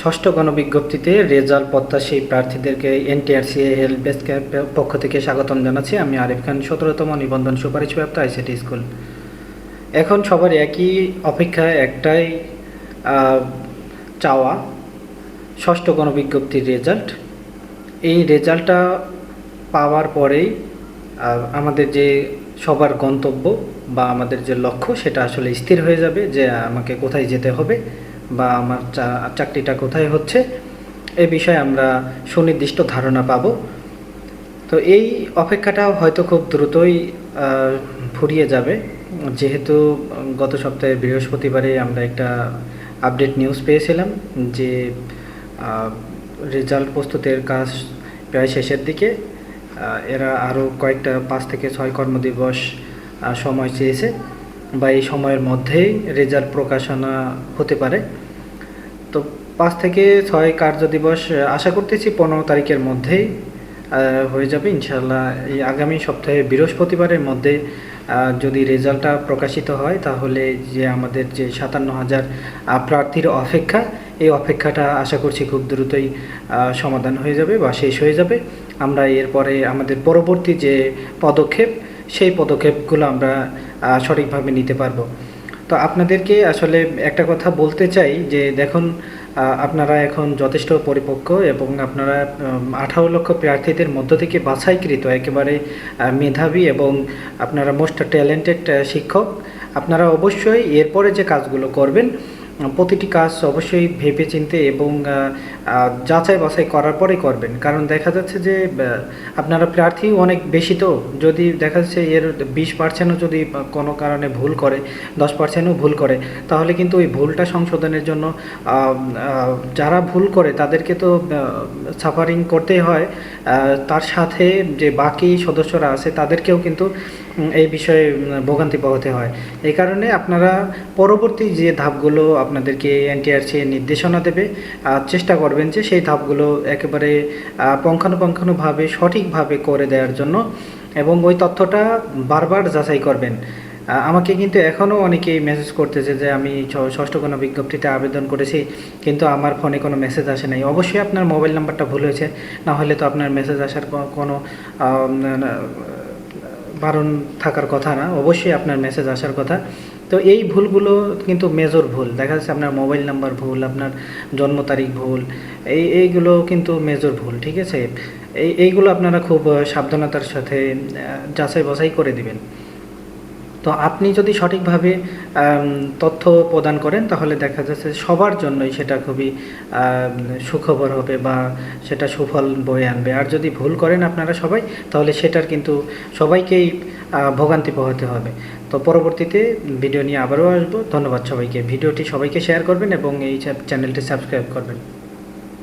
ষষ্ঠ গণবিজ্ঞপ্তিতে রেজাল্ট প্রত্যাশী প্রার্থীদেরকে NTRC help ডেস্কের পক্ষ থেকে স্বাগতম জানাচ্ছি। আমি আরিফ খান, সতেরোতম নিবন্ধন সুপারিশ সুপারিশপ্রাপ্ত আইসিটি স্কুল। এখন সবার একই অপেক্ষা একটাই চাওয়া, ষষ্ঠ গণবিজ্ঞপ্তির রেজাল্ট। এই রেজাল্টটা পাওয়ার পরেই আমাদের যে সবার গন্তব্য বা আমাদের যে লক্ষ্য সেটা আসলে স্থির হয়ে যাবে যে আমাকে কোথায় যেতে হবে। বা আমার চাকরিটা কোথায় হচ্ছে, এ বিষয়ে আমরা সুনির্দিষ্ট ধারণা পাবো। তো এই অপেক্ষাটা হয়তো খুব দ্রুতই ফুরিয়ে যাবে। যেহেতু গত সপ্তাহে বৃহস্পতিবারে আমরা একটা আপডেট নিউজ পেয়েছিলাম যে রেজাল্ট প্রস্তুতের কাজ প্রায় শেষের দিকে এরা আরও কয়েকটা পাঁচ থেকে ছয় কর্মদিবস সময় চেয়েছে। বা এই সময়ের মধ্যেই রেজাল্ট প্রকাশনা হতে পারে। তো পাঁচ থেকে ছয় কার্য দিবস আশা করতেছি পনেরো তারিখের মধ্যেই হয়ে যাবে। ইনশাল্লাহ এই আগামী সপ্তাহে বৃহস্পতিবারের মধ্যে যদি রেজাল্টটা প্রকাশিত হয়, তাহলে যে আমাদের যে সাতান্ন হাজার প্রার্থীর অপেক্ষা, এই অপেক্ষাটা আশা করছি খুব দ্রুতই সমাধান হয়ে যাবে বা শেষ হয়ে যাবে। আমরা এরপরে আমাদের পরবর্তী যে পদক্ষেপ সেই পদক্ষেপগুলো আমরা সঠিকভাবে নিতে পারব। তো আপনাদেরকে আসলে একটা কথা বলতে চাই যে দেখুন আপনারা এখন যথেষ্ট পরিপক্ক এবং আপনারা আঠারো লক্ষ প্রার্থীদের মধ্য থেকে বাছাইকৃত, একেবারে মেধাবী এবং আপনারা মোস্ট ট্যালেন্টেড শিক্ষক। আপনারা অবশ্যই এরপরে যে কাজগুলো করবেন প্রতিটি কাজ অবশ্যই ভেবে চিনতে এবং যাচাই বাছাই করার পরেই করবেন। কারণ দেখা যাচ্ছে যে আপনারা প্রার্থী অনেক বেশি তো। যদি দেখা যাচ্ছে এর বিশ পার্সেন্টও যদি কোনো কারণে ভুল করে, দশ পার্সেন্টও ভুল করে, তাহলে কিন্তু ওই ভুলটা সংশোধনের জন্য যারা ভুল করে তাদেরকে তো সাফারিং করতেই হয়। তার সাথে যে বাকি সদস্যরা আছে তাদেরকেও কিন্তু এই বিষয়ে ভোগান্তি পোহাতে হয়। এই কারণে আপনারা পরবর্তী যে ধাপগুলো আপনাদেরকে এনটিআরসি নির্দেশনা দেবে চেষ্টা করবেন যে সেই ধাপগুলো একেবারে পুঙ্খানুপুঙ্খানুভাবে, সঠিকভাবে করে দেওয়ার জন্য এবং ওই তথ্যটা বারবার যাচাই করবেন। আমাকে কিন্তু এখনও অনেকেই মেসেজ করতেছে যে আমি ষষ্ঠ কোনো বিজ্ঞপ্তিতে আবেদন করেছি, কিন্তু আমার ফোনে কোনো মেসেজ আসে নাই। অবশ্যই আপনার মোবাইল নাম্বারটা ভুল হয়েছে, না হলে তো আপনার মেসেজ আসার কোনো বারণ থাকার কথা না, অবশ্যই আপনার মেসেজ আসার কথা। তো এই ভুলগুলো কিন্তু মেজর ভুল। দেখা যাচ্ছে আপনার মোবাইল নাম্বার ভুল, আপনার জন্ম তারিখ ভুল, এই, এইগুলো কিন্তু মেজর ভুল, ঠিক আছে? এই, এইগুলো আপনারা খুব সাবধানতার সাথে যাচাই বাছাই করে দিবেন। তো আপনি যদি সঠিকভাবে তথ্য প্রদান করেন, তাহলে দেখা যাচ্ছে সবার জন্যই সেটা খুবই সুখবর হবে বা সেটা সুফল বয়ে আনবে। আর যদি ভুল করেন আপনারা সবাই, তাহলে সেটার কিন্তু সবাইকেই ভোগান্তি পোহাতে হবে। তো পরবর্তীতে ভিডিও নিয়ে আবারও আসব। ধন্যবাদ সবাইকে। ভিডিওটি সবাইকে শেয়ার করবেন এবং এই চ্যানেলটি সাবস্ক্রাইব করবেন।